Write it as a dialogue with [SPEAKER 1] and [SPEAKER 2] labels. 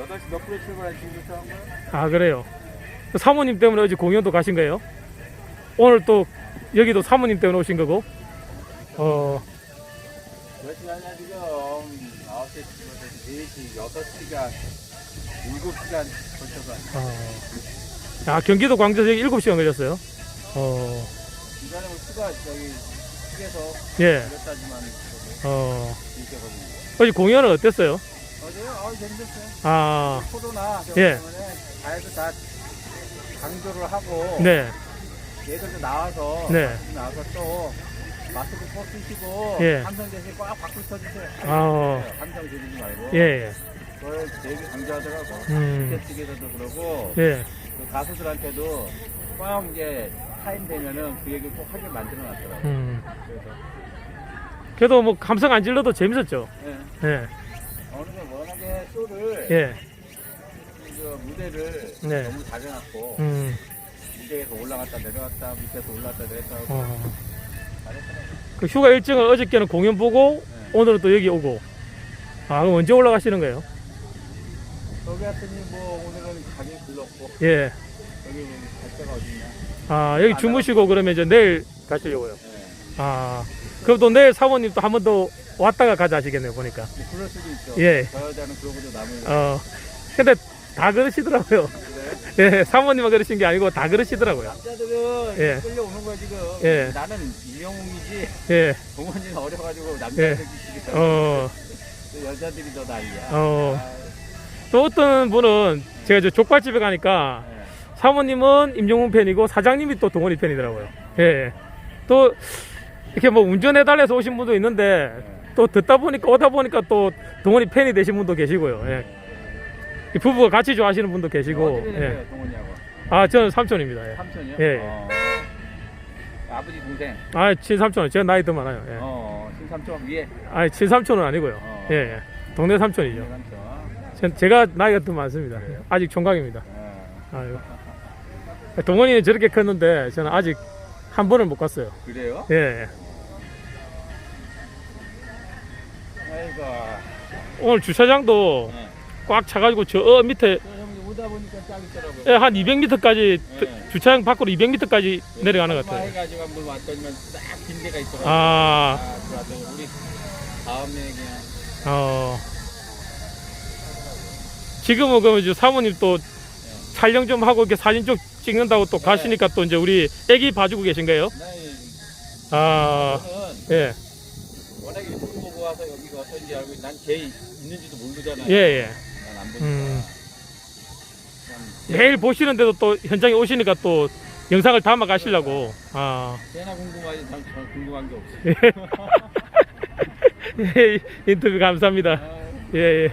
[SPEAKER 1] 8시 몇 분에 출발해 지금 도착한 거야?
[SPEAKER 2] 아 그래요. 사모님 때문에 어제 공연도 가신 거예요? 오늘 또 여기도 사모님 때문에 오신 거고. 어,
[SPEAKER 1] 몇 시간이야 지금 9시 출발해서 4시 6시간 7시간 걸쳐서
[SPEAKER 2] 어. 아 경기도 광주에서 여기 7시간 걸렸어요. 어,
[SPEAKER 1] 이전에 뭐 휴가 저기 휴게소
[SPEAKER 2] 예.
[SPEAKER 1] 그랬다지만
[SPEAKER 2] 어,
[SPEAKER 1] 이렇게 거든요
[SPEAKER 2] 어제 공연은 어땠어요?
[SPEAKER 1] 어제요? 아 재밌었어요
[SPEAKER 2] 아,
[SPEAKER 1] 코로나
[SPEAKER 2] 예.
[SPEAKER 1] 때문에 다해서 다 강조를 하고
[SPEAKER 2] 네,
[SPEAKER 1] 얘들도 나와서
[SPEAKER 2] 네.
[SPEAKER 1] 마스크 나와서 또 마스크 꼭 쓰시고
[SPEAKER 2] 예.
[SPEAKER 1] 함성 대신 꽉 박수 쳐주세요.
[SPEAKER 2] 아,
[SPEAKER 1] 함성 들리지 말고.
[SPEAKER 2] 예, 예.
[SPEAKER 1] 그걸 되게 강조하더라고.
[SPEAKER 2] 음,
[SPEAKER 1] 티켓 측에서도 그러고
[SPEAKER 2] 예.
[SPEAKER 1] 그 가수들한테도 꽉 이제 타임 되면은 그 얘기를 꼭 하게 만들어 놨더라고.
[SPEAKER 2] 음.
[SPEAKER 1] 그래서
[SPEAKER 2] 그래도 뭐 감성 안 질러도 재밌었죠.
[SPEAKER 1] 예.
[SPEAKER 2] 예,
[SPEAKER 1] 어느 게 워낙에 쇼를
[SPEAKER 2] 예.
[SPEAKER 1] 그 무대를
[SPEAKER 2] 네.
[SPEAKER 1] 너무 잘해놨고
[SPEAKER 2] 음,
[SPEAKER 1] 무대에서 올라갔다 내려갔다 밑에서 내렸다 하고
[SPEAKER 2] 어.
[SPEAKER 1] 잘했더라고.
[SPEAKER 2] 그 휴가 일정을 어저께는 공연 보고
[SPEAKER 1] 네.
[SPEAKER 2] 오늘은 또 여기 오고. 아, 그럼 언제 올라가시는 거예요?
[SPEAKER 1] 저기 왔더니 뭐 오늘은 가게 불렀고
[SPEAKER 2] 예.
[SPEAKER 1] 여기 갈 데가 어딨냐.
[SPEAKER 2] 아, 여기 주무시고 그러면 이제 내일 가시려고요.
[SPEAKER 1] 예.
[SPEAKER 2] 아, 그럼 또 내일 사모님 또 한 번 더 왔다가 가자 하시겠네요, 보니까.
[SPEAKER 1] 뭐 그럴 수도 있죠.
[SPEAKER 2] 예.
[SPEAKER 1] 저 여자는 그러고도 남을
[SPEAKER 2] 어, 근데 다 그러시더라고요.
[SPEAKER 1] 그래.
[SPEAKER 2] 예, 사모님만 그러신 게 아니고 다 그러시더라고요.
[SPEAKER 1] 남자들은
[SPEAKER 2] 예.
[SPEAKER 1] 끌려오는 거야 지금.
[SPEAKER 2] 예.
[SPEAKER 1] 나는 이명웅이지
[SPEAKER 2] 예,
[SPEAKER 1] 동원이는 어려가지고
[SPEAKER 2] 예.
[SPEAKER 1] 남자들끼리
[SPEAKER 2] 어,
[SPEAKER 1] 여자들이 더 난리야.
[SPEAKER 2] 어.
[SPEAKER 1] 아,
[SPEAKER 2] 또 어떤 분은 제가 저 족발집에 가니까
[SPEAKER 1] 예.
[SPEAKER 2] 사모님은 임종훈 팬이고 사장님이 또 동원이 팬이더라고요. 예. 또 이렇게 뭐 운전해 달래서 오신 분도 있는데 또 듣다 보니까 오다 보니까 또 동원이 팬이 되신 분도 계시고요. 예. 이 부부가 같이 좋아하시는 분도 계시고.
[SPEAKER 1] 어떻게
[SPEAKER 2] 예.
[SPEAKER 1] 되세요?
[SPEAKER 2] 아, 저는 삼촌입니다. 예.
[SPEAKER 1] 삼촌이요?
[SPEAKER 2] 예.
[SPEAKER 1] 어. 아버지 동생.
[SPEAKER 2] 아, 친삼촌. 제가 나이 더 많아요. 예.
[SPEAKER 1] 어, 신삼촌 위에.
[SPEAKER 2] 아, 친삼촌은 아니고요.
[SPEAKER 1] 어.
[SPEAKER 2] 예, 예. 동네 삼촌이죠.
[SPEAKER 1] 삼촌.
[SPEAKER 2] 전- 제가 나이가 더 많습니다.
[SPEAKER 1] 그래요?
[SPEAKER 2] 아직 총각입니다.
[SPEAKER 1] 어.
[SPEAKER 2] 아유. 동원이는 저렇게 컸는데 저는 아직 한 번을 못 갔어요.
[SPEAKER 1] 그래요?
[SPEAKER 2] 예. 예.
[SPEAKER 1] 아이고.
[SPEAKER 2] 오늘 주차장도
[SPEAKER 1] 예.
[SPEAKER 2] 꽉 차가지고 저 밑에
[SPEAKER 1] 저 형님 오다 보니까 딱 있더라고요.
[SPEAKER 2] 예, 한 200m까지
[SPEAKER 1] 예.
[SPEAKER 2] 주차장 밖으로 200m까지 내려가는 것 같아요.
[SPEAKER 1] 해가지고 한번 왔더니만 딱 빈대가 있더라고요.
[SPEAKER 2] 아,
[SPEAKER 1] 아. 우리 다음에 그냥.
[SPEAKER 2] 어. 지금은 그럼 이제 사모님 또 촬영 좀 하고 이렇게 사진 좀 찍는다고 또 가시니까 또 이제 우리 애기 봐주고 계신 거예요?
[SPEAKER 1] 나이
[SPEAKER 2] 아,
[SPEAKER 1] 저는
[SPEAKER 2] 예,
[SPEAKER 1] 워낙 유튜브 보고 와서 여기가 어떤지 알고 난걔 있는지도 모르잖아요.
[SPEAKER 2] 예, 예.
[SPEAKER 1] 난안 보니까.
[SPEAKER 2] 음. 매일 보시는데도 또 현장에 오시니까 또 영상을 담아 가시려고. 아,
[SPEAKER 1] 걔나 궁금하지 난 전 궁금한 게 없어.
[SPEAKER 2] 예, 인터뷰 감사합니다.
[SPEAKER 1] 아,
[SPEAKER 2] 예, 예.